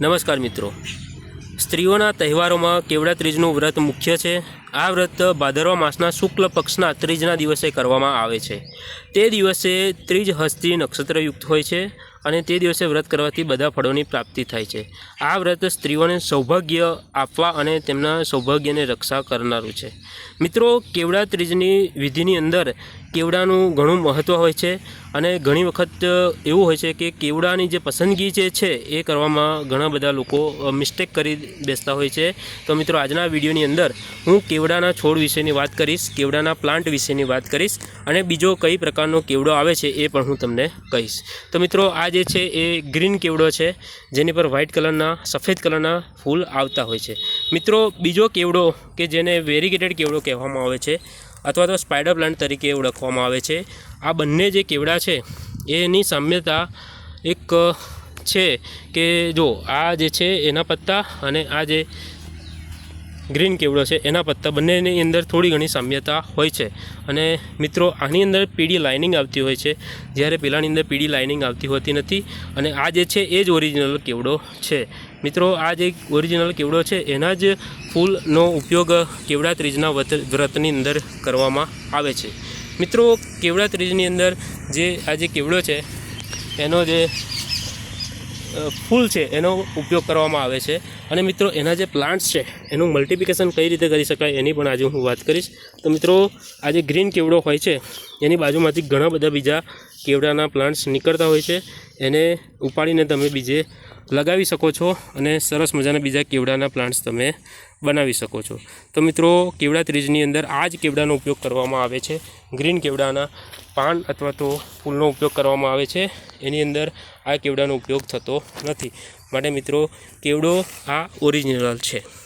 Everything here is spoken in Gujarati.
નમસ્કાર મિત્રો. સ્ત્રીઓના તહેવારોમાં કેવડા ત્રીજનું વ્રત મુખ્ય છે? આ વ્રત ભાદરવા માસના શુક્લ પક્ષના ત્રીજના દિવસે કરવામાં આવે છે. તે દિવસે ત્રીજ હસ્તી નક્ષત્રયુક્ત હોય છે અને તે દિવસે વ્રત કરવાથી બધા ફળોની પ્રાપ્તિ થાય છે. આ વ્રત સ્ત્રીઓને સૌભાગ્ય આપવા અને તેમના સૌભાગ્યને રક્ષા કરનારું છે. મિત્રો, કેવડા ત્રીજની વિધિની અંદર કેવડાનું ઘણું મહત્ત્વ હોય છે અને ઘણી વખત એવું હોય છે કે કેવડાની જે પસંદગી જે છે એ કરવામાં ઘણા બધા લોકો મિસ્ટેક કરી બેસતા હોય છે. તો મિત્રો, આજના વિડીયોની અંદર હું કેવડાના છોડ વિશેની વાત કરીશ, કેવડાના પ્લાન્ટ વિશેની વાત કરીશ અને બીજો કઈ પ્રકારનો કેવડો આવે છે એ પણ હું તમને કહીશ. તો મિત્રો, આ જે છે એ ગ્રીન કેવડો છે, જેની પર વ્હાઇટ કલરના, સફેદ કલરના ફૂલ આવતા હોય છે. મિત્રો, બીજો કેવડો કે જેને વેરીગેટેડ કેવડો કહેવામાં આવે છે અથવા તો સ્પાઈડર પ્લાન્ટ તરીકે ઓળખવામાં આવે છે, આ બંને જે કેવડા છે, એની સામ્યતા એક છે કે જો આ જે છે એના પત્તા અને આ જે ગ્રીન કેવડો છે, એના પત્તા બંનેની અંદર થોડી ઘણી સામ્યતા હોય છે. અને મિત્રો, આની અંદર પીળી લાઇનિંગ આવતી હોય છે. જ્યારે પેલાની અંદર પીળી લાઇનિંગ આવતી હોતી નથી અને આ જે છે, એ જ ઓરિજિનલ કેવડો છે. મિત્રો, આ જે ઓરિજિનલ કેવડો છે, એના જ ફૂલનો ઉપયોગ કેવડા ત્રીજના વ્રત, વ્રતની અંદર કરવામાં આવે છે. મિત્રો, કેવડા ત્રીજની અંદર જે આ જે કેવડો છે, એનો જે ફૂલ છે એનો ઉપયોગ કરવામાં આવે છે. અને મિત્રો, એના જે પ્લાન્ટ્સ છે, એનું મલ્ટિપ્લિકેશન કઈ રીતે કરી શકાય એની પણ આજે હું વાત કરીશ. તો મિત્રો, આ જે ગ્રીન કેવડો હોય છે, એની બાજુમાંથી ઘણા બધા બીજા કેવડાના પ્લાન્ટ્સ નીકળતા હોય છે. એને ઉપાડીને તમે બીજે લગાવી શકો છો અને સરસ મજાના બીજા કેવડાના પ્લાન્ટ્સ તમે બનાવી શકો છો. તો મિત્રો, કેવડા ત્રીજની અંદર આ જ કેવડાનો ઉપયોગ કરવામાં આવે છે. ગ્રીન કેવડાના પાન અથવા તો ફૂલનો ઉપયોગ કરવામાં આવે છે. એની અંદર આ કેવડાનો ઉપયોગ થતો નથી. માટે મિત્રો, કેવડો આ ઓરિજિનલ છે?